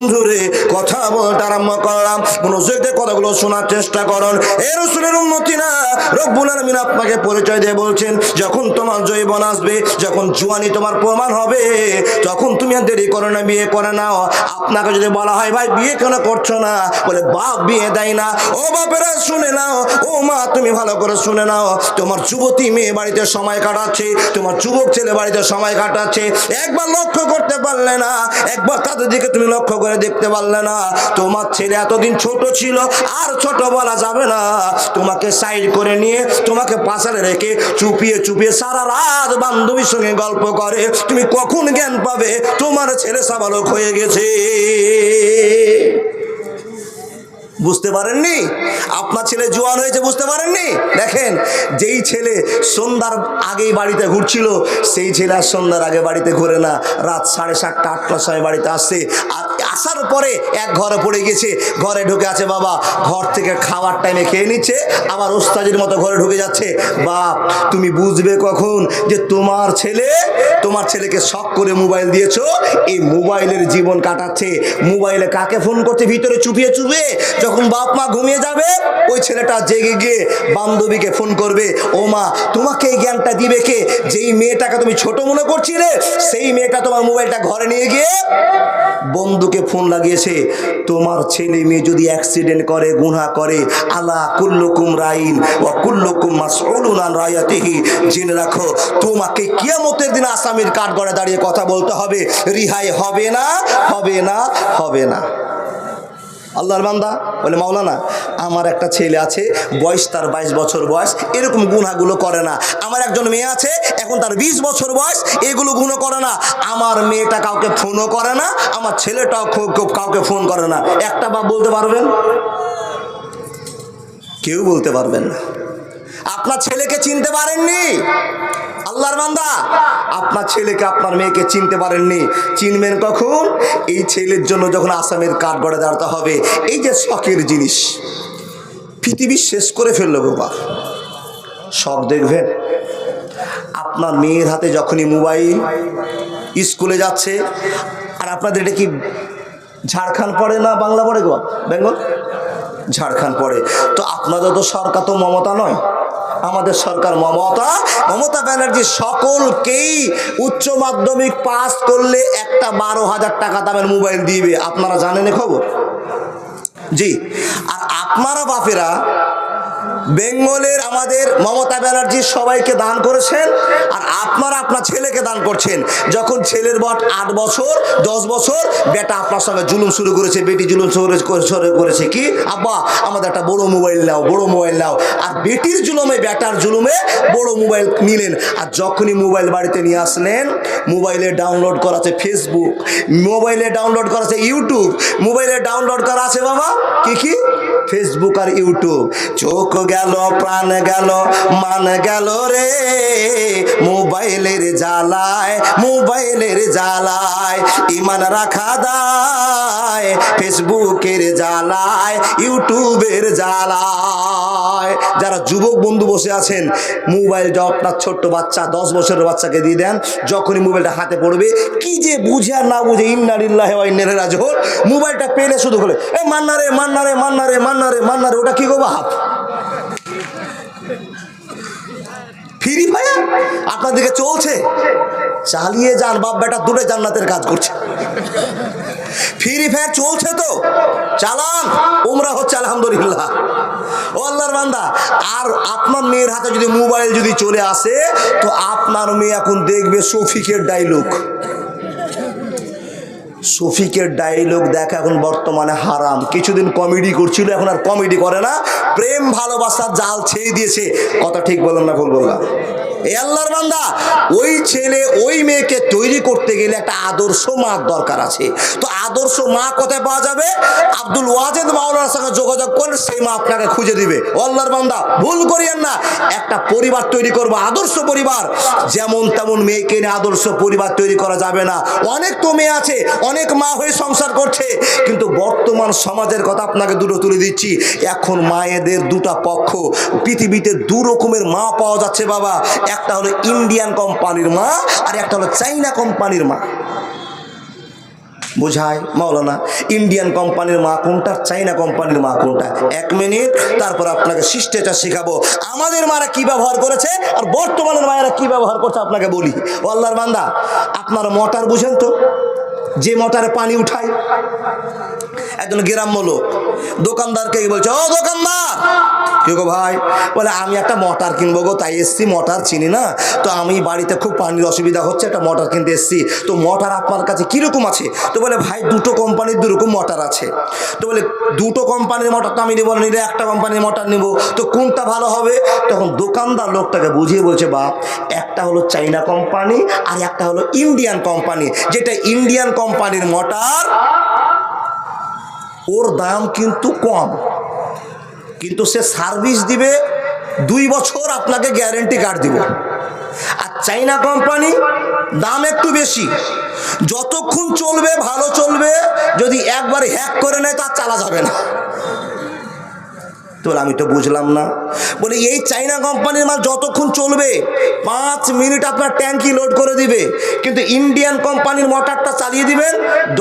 ধরে কথা বলতে আরম্ভ করলাম। মনোযোগ কথাগুলো শোনার চেষ্টা করুন। এ রসুলের উন্নতি না। রব্বুল আলমিন আপনাকে পরিচয় দিয়ে বলছেন, যখন তোমার জৈবন আসবে, যখন জুয়ানি তোমার প্রমাণ হবে, তখন তুমি আর দেরি করো না, বিয়ে করে নাও। আপনাকে যদি বলা হয়, ভাই, বিয়ে কেন করছ না? বলে, বাপ বিয়ে দেয় না। ও বাপেরা, শুনে নাও। ও মা, তুমি ভালো করে শুনে নাও। তোমার যুবতী মেয়ে বাড়িতে সময় কাটাচ্ছে, তোমার যুবক ছেলে বাড়িতে সময় কাটাচ্ছে। একবার লক্ষ্য করতে পারলে না, একবার তাদের দিকে তুমি লক্ষ্য করে দেখতে পারলে না। তোমার ছেলে এতদিন ছোট ছিল, আর ছোট বলা যাবে না। তোমাকে সাইড করে নিয়ে, তোমাকে পাশারে রেখে চুপিয়ে চুপিয়ে সারা রাত বান্ধবীর সঙ্গে গল্প করে। তুমি কখন জ্ঞান পাবে? তোমার ছেলে সাবালক হয়ে গেছে। বুঝতে পারেননি? আপনার ছেলে জোয়ান হয়েছে, বুঝতে পারেননি? দেখেন, যেই ছেলে সন্ধ্যার আগেই বাড়িতে ঘুরছিল, সেই ছেলে আর সন্ধ্যার আগে বাড়িতে ঘুরে না। রাত সাড়ে সাতটা আটটার সময় বাড়িতে আসছে আর আসার পরে এক ঘরে পড়ে গেছে। ঘরে ঢুকে আছে বাবা, ঘর থেকে খাওয়ার টাইমে খেয়ে নিচ্ছে, আবার ওস্তাজের মতো ঘরে ঢুকে যাচ্ছে। বাপ, তুমি বুঝবে কখন যে তোমার ছেলে তোমার ছেলেকে শখ করে মোবাইল দিয়েছ? এই মোবাইলের জীবন কাটাচ্ছে। মোবাইলে কাকে ফোন করছে? ভিতরে চুপিয়ে চুপিয়ে যখন বাপ মা ঘুমিয়ে যাবে, ওই ছেলেটা জেগে গিয়ে বান্ধবীকে ফোন করবে, ও মা, তোমাকে এই জ্ঞানটা দিবে কে? যেই মেয়েটাকে তুমি ছোট মনে করছিলে, সেই মেয়েটা তোমার মোবাইলটা ঘরে নিয়ে গিয়ে বন্ধুকে ফোন লাগিয়েছে। তোমার ছেলে মেয়ে যদি অ্যাক্সিডেন্ট করে, গুনাহ করে, আলা কুল্লুকুম রাইন ও কুল্লুকুম মাসউলুন রায়াতিহি জেনে রাখো, তোমাকে কিয়ামতের দিন আসামির কাঠগড়ে দাঁড়িয়ে কথা বলতে হবে। রিহাই হবে না হবে না হবে না। আল্লাহর বান্দা বলে, মাওলানা, আমার একটা ছেলে আছে, বয়স তার বাইশ বছর বয়স, এরকম গুণাগুলো করে না। আমার একজন মেয়ে আছে, এখন তার বিশ বছর বয়স, এগুলো গুণ করে না। আমার মেয়েটা কাউকে ফোনও করে না, আমার ছেলেটাও কাউকে ফোন করে না। একটা বাপ বলতে পারবেন? কেউ বলতে পারবেন না। আপনার ছেলেকে চিনতে পারেননি? আল্লাহর বান্দা, আপনার ছেলেকে, আপনার মেয়েকে চিনতে পারেননি। চিনবেন কখন? এই ছেলের জন্য যখন আসামের কাঠ গড়ে দাঁড়াতে হবে। এই যে শখের জিনিস, পৃথিবী শেষ করে ফেলল বাবা শখ দেখবেন, আপনার মেয়ের হাতে যখনই মোবাইল স্কুলে যাচ্ছে, আর আপনাদের এটা কি ঝাড়খণ্ড পড়ে না বাংলা পড়ে গো? বেঙ্গল? ঝাড়খণ্ড পড়ে। তো আপনাদের তো সরকার তো মমতা নয়। আমাদের সরকার মমতা। মমতা ব্যানার্জি সকলকেই উচ্চ মাধ্যমিক পাস করলে একটা বারো হাজার টাকা দামের মোবাইল দিবে। আপনারা জানেন খবর? জি। আর আপনারা বাপেরা বেঙ্গলের আমাদের মমতা ব্যানার্জি সবাইকে দান করেছেন আর আপনারা আপনার ছেলেকে দান করছেন। যখন ছেলের বট আট বছর, দশ বছর, বেটা আপনার সঙ্গে জুলুম শুরু করেছে, বেটি জুলুম শুরু করে- শুরু করেছে কি? আব্বা, আমাদের একটা বড় মোবাইল নাও, বড় মোবাইল নাও। আর বেটির জুলুমে, বেটার জুলুমে বড় মোবাইল নিলেন। আর যখনই মোবাইল বাড়িতে নিয়ে আসলেন, মোবাইলে ডাউনলোড করা আছে ফেসবুক মোবাইলে ডাউনলোড করা আছে ইউটিউব মোবাইলে ডাউনলোড করা আছে বাবা, কি কি? ফেসবুক আর ইউটিউব চোখ গেল, প্রাণ গেল, মান গেল রে। মোবাইলের জ্বালায় মোবাইলের জ্বালায়, ইমান রাখা দায়। ফেসবুকের জ্বালায় ইউটিউবের জ্বালায়। যারা যুবক বন্ধু বসে আছেন, মোবাইলটা আপনার ছোট্ট বাচ্চা, দশ বছরের বাচ্চাকে দিয়ে দেন, যখনই মোবাইলটা হাতে পড়বে, কি যে বুঝে আর না বুঝে ইন্নারিল্লাহ ইন্নের রাজহর মোবাইলটা পেলে শুধু বলে, এ মান্না রে মান্না রে মান্না রে মান্না রে মান্না রে, ওটা কি গো বাপ? ফ্রি ফায়ার আপনার দিকে চলছে? চালিয়ে যান, বাপ বেটা দূরে জান্নাতের কাজ করছে। ফ্রি ফায়ার চলছে তো। চালান, উমরা হচ্ছে আলহামদুলিল্লাহ। ও আল্লাহর বান্দা, আর আপনার মেয়ের হাতে যদি মোবাইল যদি চলে আসে, তো আপনার মেয়ে এখন দেখবে শফিকের ডাইলগ শফিকের ডায়লগ দেখা এখন বর্তমানে হারাম। কিছুদিন কমেডি করছিল, এখন আর কমেডি করে না। প্রেম ভালোবাসার জাল ছেড়ে দিয়েছে। কথা ঠিক বললাম না ভুল বললাম। এই আল্লাহর বান্দা, ওই ছেলে, ওই মেয়েকে তৈরি করতে গেলে একটা আদর্শ মা দরকার আছে। তো আদর্শ মা কোথায় পাওয়া যাবে? আব্দুল ওয়াজেদ মাওলানার সঙ্গে যোগাযোগ করলে সেই মা আপনাকে খুঁজে দিবে। আল্লাহর বান্দা, ভুল করিয়েন না। একটা পরিবার তৈরি করব, আদর্শ পরিবার। যেমন তেমন মেয়েকে নিয়ে আদর্শ পরিবার তৈরি করা যাবে না। অনেক তো মেয়ে আছে, অনেক মা হয়ে সংসার করছে, কিন্তু বর্তমান সমাজের কথা আপনাকে দুটো তুলে দিচ্ছি। এখন মায়েদের দুটা পক্ষ। পৃথিবীতে দু রকমের মা পাওয়া যাচ্ছে বাবা। একটা হলো ইন্ডিয়ান কোম্পানির মা আর একটা হলো চাইনা কোম্পানির মা। বোঝায় মাওলানা, ইন্ডিয়ান কোম্পানির মা কোনটা, চাইনা কোম্পানির মা কোনটা? এক মিনিট, তারপর আপনাকে শিষ্টাচার শেখাবো। আমাদের মারা কি ব্যবহার করেছে আর বর্তমানের মায়েরা কি ব্যবহার করছে আপনাকে বলি। আল্লাহর বান্দা, আপনার মোটর বুঝেন তো? যে মোটরে পানি উঠায় একজন গ্রাম্য লোক। দোকানদারকে বলছে, ও দোকানদার! কে গো ভাই? বলে, আমি একটা মোটর কিনবো গো, তাই এসছি, মোটর চিনি না। তো আমি বাড়িতে খুব পানির অসুবিধা হচ্ছে, একটা মোটর কিনতে এসছি। তো মোটর আপনার কাছে কীরকম আছে? তো বলে, ভাই, দুটো কোম্পানির দুরকম মোটর আছে। তো বলে, দুটো কোম্পানির মোটরটা আমি নেব না, নিলে একটা কোম্পানির মোটর নেব। তো কোনটা ভালো হবে? তখন দোকানদার লোকটাকে বুঝিয়ে বলছে বা একটা হলো চাইনা কোম্পানি আর একটা হলো ইন্ডিয়ান কোম্পানি। যেটা ইন্ডিয়ান কোম্পানির মোটর ওর দাম কিন্তু কম। কিন্তু সে সার্ভিস দিবে, দুই বছর আপনাকে গ্যারেন্টি কার্ড দিব। আর চাইনা কোম্পানি দাম একটু বেশি। যতক্ষণ চলবে, ভালো চলবে, যদি একবার হ্যাক করে নেয়, তার চালা যাবে না। তো আমি তো বুঝলাম না। বলে, এই চাইনা কোম্পানির মাল যতক্ষণ চলবে, পাঁচ মিনিট আপনার ট্যাঙ্কি লোড করে দিবে। কিন্তু ইন্ডিয়ান কোম্পানির মোটরটা চালিয়ে দিবেন,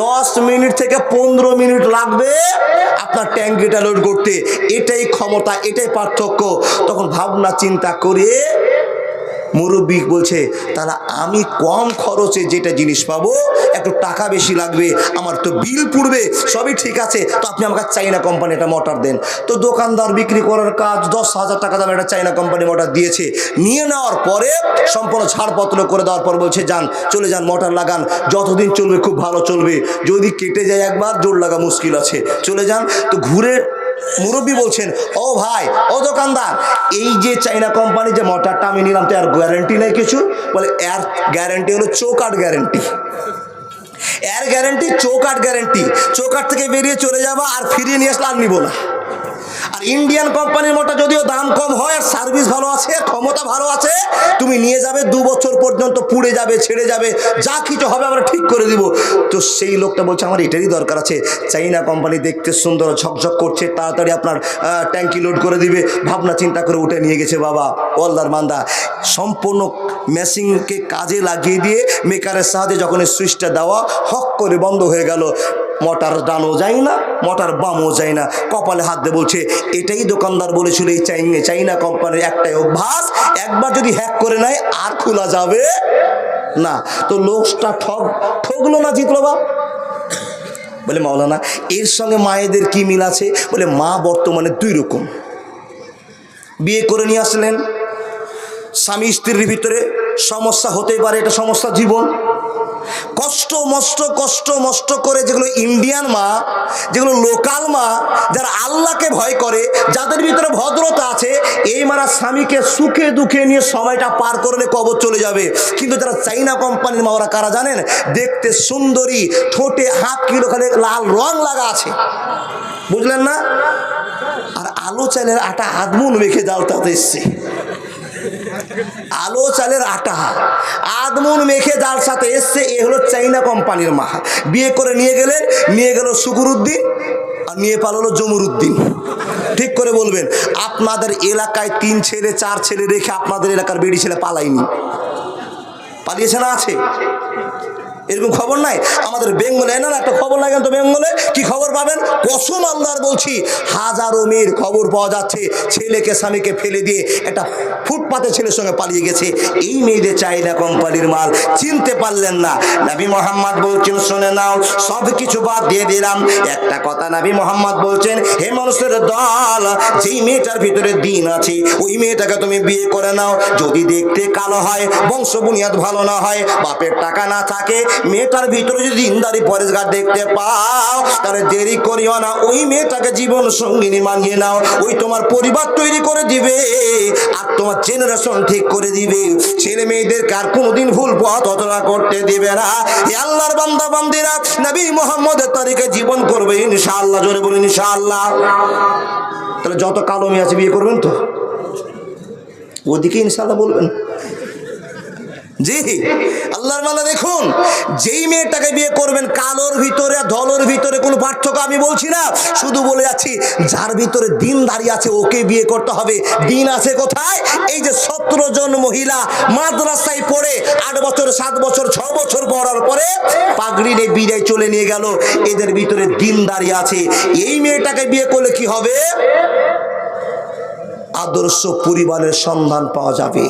দশ মিনিট থেকে পনেরো মিনিট লাগবে আপনার ট্যাঙ্কিটা লোড করতে। এটাই ক্ষমতা, এটাই পার্থক্য। তখন ভাবনা, চিন্তা করে মুরব্বী বলছে, তাহলে আমি কম খরচে যেটা জিনিস পাবো, একটু টাকা বেশি লাগবে, আমার তো বিল পড়বে, সবই ঠিক আছে, তো আপনি আমাকে চাইনা কোম্পানি একটা মোটর দেন। তো দোকানদার বিক্রি করার কাজ, দশ হাজার টাকা দামে একটা চাইনা কোম্পানি মোটর দিয়েছে। নিয়ে নেওয়ার পরে সম্পূর্ণ ছাড়পত্র করে দেওয়ার পর বলছে, যান, চলে যান মোটর লাগান, যতদিন চলবে খুব ভালো চলবে। যদি কেটে যায় একবার, জোর লাগা মুশকিল আছে। চলে যান। তো ঘুরে মুরব্বী বলছেন, ও ভাই, ও দোকানদার, এই যে চাইনা কোম্পানি যে মোটরটা আমি নিলাম তো আর গ্যারেন্টি নেই কিছু? বলে, এর গ্যারেন্টি হলো চৌকাট গ্যারেন্টি এর গ্যারেন্টি চৌকাট গ্যারেন্টি চৌকাট থেকে বেরিয়ে চলে যাব আর ফিরিয়ে নিয়ে আসলে আর নিবো না। ইন্ডিয়ান কোম্পানির মোটর যদিও দাম কম হয় আর সার্ভিস ভালো আছে, ক্ষমতা ভালো আছে, তুমি নিয়ে যাবে, দু বছর পর্যন্ত পুড়ে যাবে, ছেড়ে যাবে, যা কিছু হবে আমরা ঠিক করে দিব। তো সেই লোকটা বলছে, আমার এটারই দরকার আছে। চাইনা কোম্পানি দেখতে সুন্দর, ঝকঝক করছে, তাড়াতাড়ি আপনার ট্যাঙ্কি লোড করে দিবে। ভাবনা চিন্তা করে উঠে নিয়ে গেছে বাবা, ওয়ালদার মান্দা সম্পূর্ণ মেশিনকে কাজে লাগিয়ে দিয়ে মেকারের সাহায্যে যখন সুইচটা দেওয়া, হক করে বন্ধ হয়ে গেল। মোটর ডানও যায় না, মোটর বামও যায় না। কপালে হাত দিয়ে বলছে, এটাই দোকানদার বলেছিল, এই চাইনা চাইনা কোম্পানির একটাই অভ্যাস, একবার যদি হ্যাক করে নেয়, আর খোলা যাবে না। তো লোকটা ঠক ঠকলো না জিতলো বা? বলে, মাওলানা, এর সঙ্গে মায়েদের কি মিল আছে? বলে, মা বর্তমানে দুই রকম। বিয়ে করে নিয়ে আসলেন, স্বামী স্ত্রীর ভিতরে সমস্যা হতেই পারে, এটা সমস্যা জীবন। কষ্ট মষ্ট কষ্ট মষ্ট করে যেগুলো ইন্ডিয়ান মা, যেগুলো লোকাল মা, যারা আল্লাহকে ভয় করে, যাদের ভিতরে ভদ্রতা আছে, এই মারা স্বামীকে সুখে দুঃখে নিয়ে সময়টা পার করলে কবর চলে যাবে। কিন্তু যারা চাইনা কোম্পানির মা, ওরা কারা জানেন? দেখতে সুন্দরী, ঠোঁটে হাফ কিলো খালি লাল রং লাগা আছে। বুঝলেন না? আর আলো চালের আটা আদমুন মেখে জালটাতে এসছে। আলো চালের আটা। আদমুন মেখে যার সাথে এসছে, এ হলো চাইনা কোম্পানির মা। বিয়ে করে নিয়ে গেলে, নিয়ে গেল শুকুরুদ্দিন আর নিয়ে পালালো জমুরুদ্দিন। ঠিক করে বলবেন, আপনাদের এলাকায় তিন ছেলে, চার ছেলে রেখে আপনাদের এলাকার বেড়ি ছেলে পালায়নি। পালিয়েছে না আছে? এরকম খবর নাই? আমাদের বেঙ্গলে, না একটা খবর লাগেন তো বেঙ্গলে? কি খবর পাবেন? কসম আল্লাহর বলছি, হাজারো মেয়ের খবর পাওয়া যাচ্ছে। ছেলেকে, স্বামীকে ফেলে দিয়ে একটা ফুটপাতে ছেলের সঙ্গে পালিয়ে গেছে। এই মেয়েদের চাহিদা কোম্পানির মাল। চিনতে পারলেন না। নাবি মোহাম্মদ বলছেন, শুনে নাও, সব কিছু বাদ দিয়ে দিলাম। একটা কথা নবী মোহাম্মদ বলছেন, হে মানুষের দল, যেই মেয়েটার ভিতরে দিন আছে, ওই মেয়েটাকে তুমি বিয়ে করে নাও। যদি দেখতে কালো হয়, বংশ বুনিয়াদ ভালো না হয়, বাপের টাকা না থাকে মেয়েটার ভিতরে যদি দিনদারি পরেশগার দেখতে পাও, তাহলে দেরি করিও না। ওই মেয়েটাকে জীবন সঙ্গিনী মানিয়ে নাও। ওই তোমার পরিবার তৈরি করে দিবে আর তোমার জেনারেশন ঠিক করে দিবে। ছেলে মেয়েদেরকে আর কোনোদিন ভুল পথ অতনা করতে দিবে না। হে আল্লাহর বান্দা, বান্দিরা, নবী মোহাম্মদের তারিখে জীবন করবে ইনশাআল্লাহ, জোরে বলুন ইনশাআল্লাহ। তাহলে যত কালো মেয়ে আছে বিয়ে করবেন তো? ওদিকে ইনশাআল্লাহ বলবেন। জি, আল্লাহর মালা দেখুন, যেই মেয়েটাকে বিয়ে করবেন, কালোর ভিতরে ধলোর ভিতরে কোনো পার্থক্য আমি বলছি না। শুধু বলে যাচ্ছি, যার ভিতরে দিন দাঁড়িয়ে আছে, ওকে বিয়ে করতে হবে। দিন আছে কোথায়? এই যে সতেরো জন মহিলা মাদ্রাসায় পড়ে, আট বছর, সাত বছর, ছ বছর পড়ার পরে পাগড়ি নিয়ে বিদায় চলে নিয়ে গেল। এদের ভিতরে দিন দাঁড়িয়ে আছে। এই মেয়েটাকে বিয়ে করলে কি হবে? আদর্শ পরিবারের সন্ধান পাওয়া যাবে।